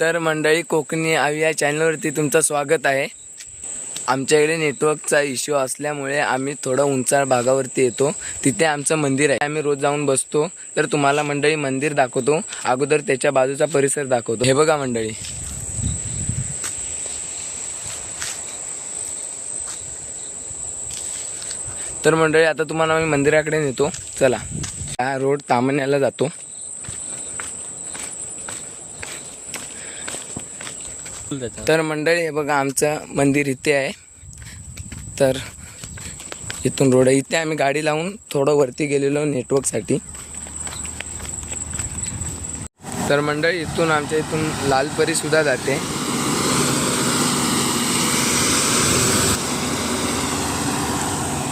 तर मंडळी कोकणी आवी या चॅनलवरती तुमचं स्वागत आहे. आमच्याकडे नेटवर्कचा इश्यू असल्यामुळे आम्ही थोडं उंचाळ भागावरती येतो. तिथे आमचं मंदिर आहे. आम्ही रोज जाऊन बसतो. तर तुम्हाला मंडळी मंदिर दाखवतो. अगोदर त्याच्या बाजूचा परिसर दाखवतो. हे बघा मंडळी. तर मंडळी आता तुम्हाला आम्ही मंदिराकडे नेतो. चला. हा रोड तामण्याला जातो. तर मंडळी हे बघा आमचं मंदिर इथे आहे. तर इथून रोड आहे. इथे आम्ही गाडी लावून थोडं वरती गेलेलो नेटवर्कसाठी तर मंडळी इथून आमच्या इथून लालपरी सुद्धा जाते.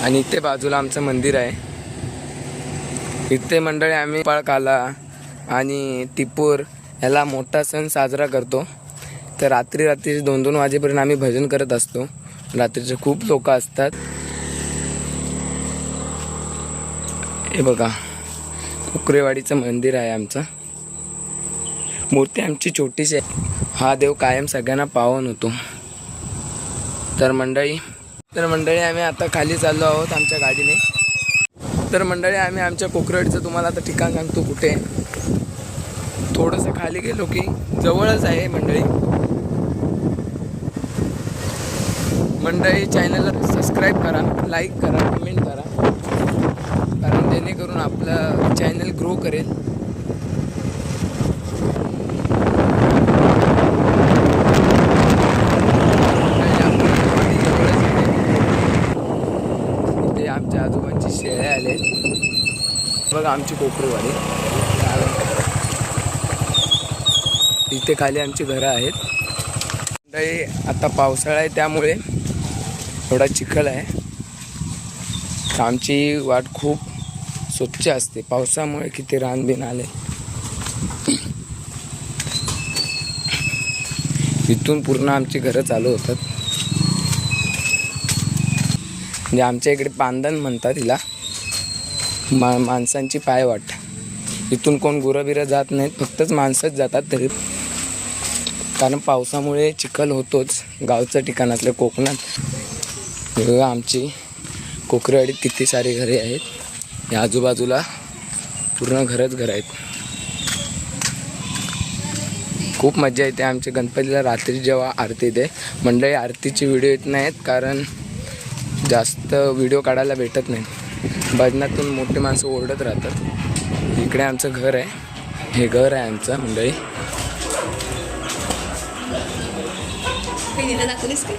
आणि इथे बाजूला आमचं मंदिर आहे. इथे मंडळी आम्ही पळकाला आणि टिपूर याला मोठा सण साजरा करतो. तर रात्री रात्री दोन दोन वाजेपर्यंत आम्ही भजन करत असतो. रात्रीचे खूप लोक असतात. हे बघा कुकरेवाडीचं मंदिर आहे आमचं. मूर्ती आमची छोटीशी आहे. हा देव कायम सगळ्यांना पावन होतो. तर मंडळी तर मंडळी आम्ही आता खाली चाललो आहोत आमच्या गाडीने. तर मंडळी आम्ही आमच्या कोकरेवाडीचं तुम्हाला आता ठिकाण सांगतो कुठे. आहे. थोडंसं खाली गेलो की जवळच आहे मंडळी. मंडळी चॅनलला सबस्क्राईब करा लाईक करा कमेंट करा. कारण जेणेकरून आपलं चॅनल ग्रो करेल. आमच्या आजोबांची शेळ्या आले बघा आमची कोकरूवाडी इथे खाली आमची घरं आहेत. मंडळी आता पावसाळा आहे त्यामुळे थोडा चिखल आहे. आमची वाट खूप स्वच्छ असते. पावसामुळे किती रानबिन आले. इथून पूर्ण आमची घरं चालू होतात. म्हणजे आमच्या इकडे पांदन म्हणतात तिला मा माणसांची पायवाट. इथून कोण गुरं बिरं जात नाहीत. फक्तच माणसंच जातात तरी. कारण पावसामुळे चिखल होतोच गावचं ठिकाण असलं कोकणात आमची कोकरेवाडीत किती सारी घरे आहेत. या आजूबाजूला पूर्ण घरच घर आहेत. खूप मजा येते आमच्या गणपतीला रात्री जेव्हा आरती येते. मंडळी आरतीची व्हिडिओ येत नाहीत कारण जास्त व्हिडिओ काढायला भेटत नाही भजनातून मोठी माणसं ओरडत राहतात. इकडे आमचं घर आहे. हे घर आहे आमचं मंडळी. Pinila na ako ni Sky.